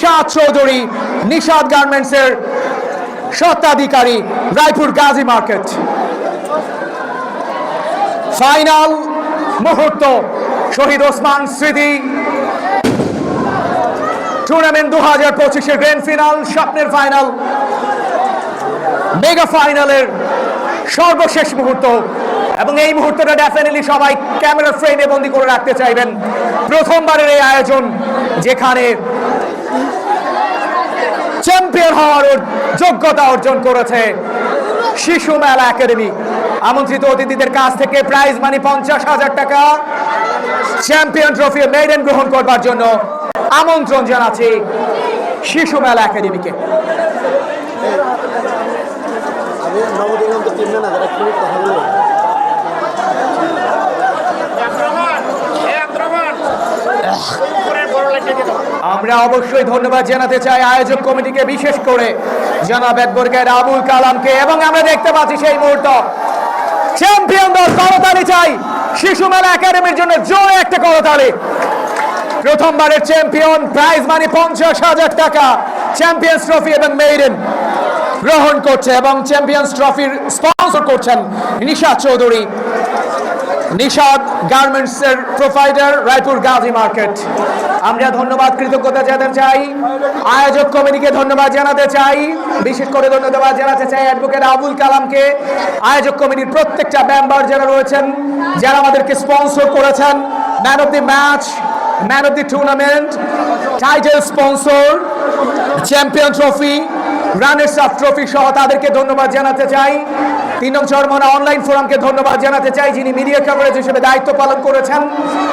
শাহ চৌধুরী নিষাদ গার্মেন্টসের স্বত্বাধিকারী, Raipur Gazi market. Final মুহূর্ত, শহীদ ওসমান স্মৃতি। টুর্নামেন্ট দু হাজার পঁচিশের গ্র্যান্ড ফিনাল, স্বপ্নের ফাইনাল। মেগা ফাইনালের সর্বশেষ মুহূর্ত। এবং এই মুহূর্তটা ডেফিনেটলি সবাই ক্যামেরা ফ্রেমে বন্দি করে রাখতে চাইবেন। প্রথমবারের এই আয়োজন যেখানে চ্যাম্পিয়ন হওয়ার যোগ্যতা অর্জন করেছে শিশু মেলা একাডেমি। আমন্ত্রিত অতিথিদের কাছ থেকে প্রাইজ মানি পঞ্চাশ হাজার টাকা। চ্যাম্পিয়ন ট্রফি মেডেন গ্রহণ করবার জন্য আমন্ত্রণ জানাচ্ছি শিশু মেলা একাডেমিকে। আমরা অবশ্যই ধন্যবাদ জানাতে চাই আয়োজক কমিটিকে বিশেষ করে জনাব একবর্গের আবুল কালামকে, এবং আমরা দেখতে পাচ্ছি সেই মুহূর্ত। চ্যাম্পিয়ন দল করতালি চাই। শিশু মেলা একাডেমির জন্য জোরে একটা করতালি। প্রথমবারের চ্যাম্পিয়ন প্রাইজ মানি পঞ্চাশ হাজার টাকা। চ্যাম্পিয়ন্স ট্রফি এবং মেইডেন গ্রহণ করছে এবং চ্যাম্পিয়ন্স ট্রফির স্পন্সর করছেন নিশা চৌধুরী। নিষাদ গার্মেন্টসের প্রোভাইডার রায়পুর গাজী মার্কেট। আমরা ধন্যবাদ, কৃতজ্ঞতা জানাতে চাই। আয়োজক কমিটিকে ধন্যবাদ জানাতে চাই। বিশেষ করে ধন্যবাদ জানাতে চাই অ্যাডভোকেট আবুল কালামকে। আয়োজক কমিটির প্রত্যেকটা মেম্বার যারা রয়েছেন, যারা আমাদেরকে স্পন্সর করেছেন, man of the match, man of the tournament, title sponsor, champion trophy runners up trophy সহ তাদেরকে ধন্যবাদ জানাতে চাই। তিন নং চরমনা অনলাইন ফোরামকে ধন্যবাদ জানাতে চাই যিনি মিডিয়া কভারেজ হিসেবে দায়িত্ব পালন করেছেন।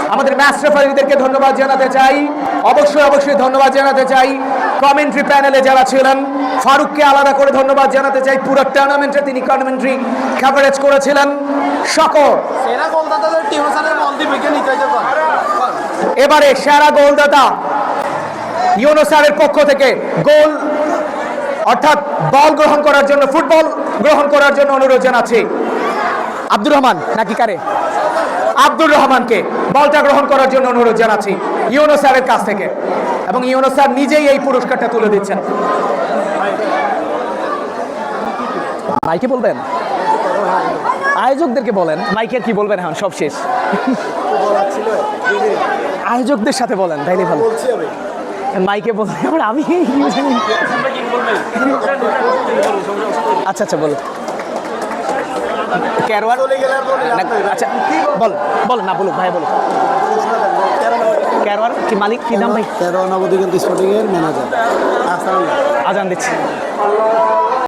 আমাদের ম্যাচ রেফারিদেরকে ধন্যবাদ জানাতে চাই। অবশ্যই অবশ্যই ধন্যবাদ জানাতে চাই। কমেন্ট্রি প্যানেলে যারা ছিলেন ফারুককে আলাদা করে ধন্যবাদ জানাতে চাই। পুরো টুর্নামেন্টে তিনি কমেন্ট্রি কভারেজ করেছিলেন। সকল। এবারে সেরা গোলদাতা ইউনো স্যারের পক্ষ থেকে গোল অর্থাৎ বল গ্রহণ করার জন্য ফুটবল গ্রহণ করার জন্য অনুরোধ জানাচ্ছি। আব্দুর রহমান নাকি কারে? আব্দুর রহমানকে বলটা গ্রহণ করার জন্য অনুরোধ জানাচ্ছি ইউনো স্যারের কাছ থেকে। এবং ইউনো স্যার নিজেই এই পুরস্কারটা তুলে দিচ্ছেন। মাইকে বলবেন? আয়োজকদেরকে বলেন। মাইকে কি বলবেন এখন? সব শেষ। আয়োজকদের সাথে বলেন তাইলে ভালো। মাইকে বলতে আমার আমি আচ্ছা আচ্ছা বলো। ভাই। আচ্ছা বল? বল না বলো ভাই বলো। তেরো কি মালিক? কি নাম ভাই? তেরো নবদিগন্ত স্পোর্টিং এর ম্যানেজার আজান দিচ্ছি।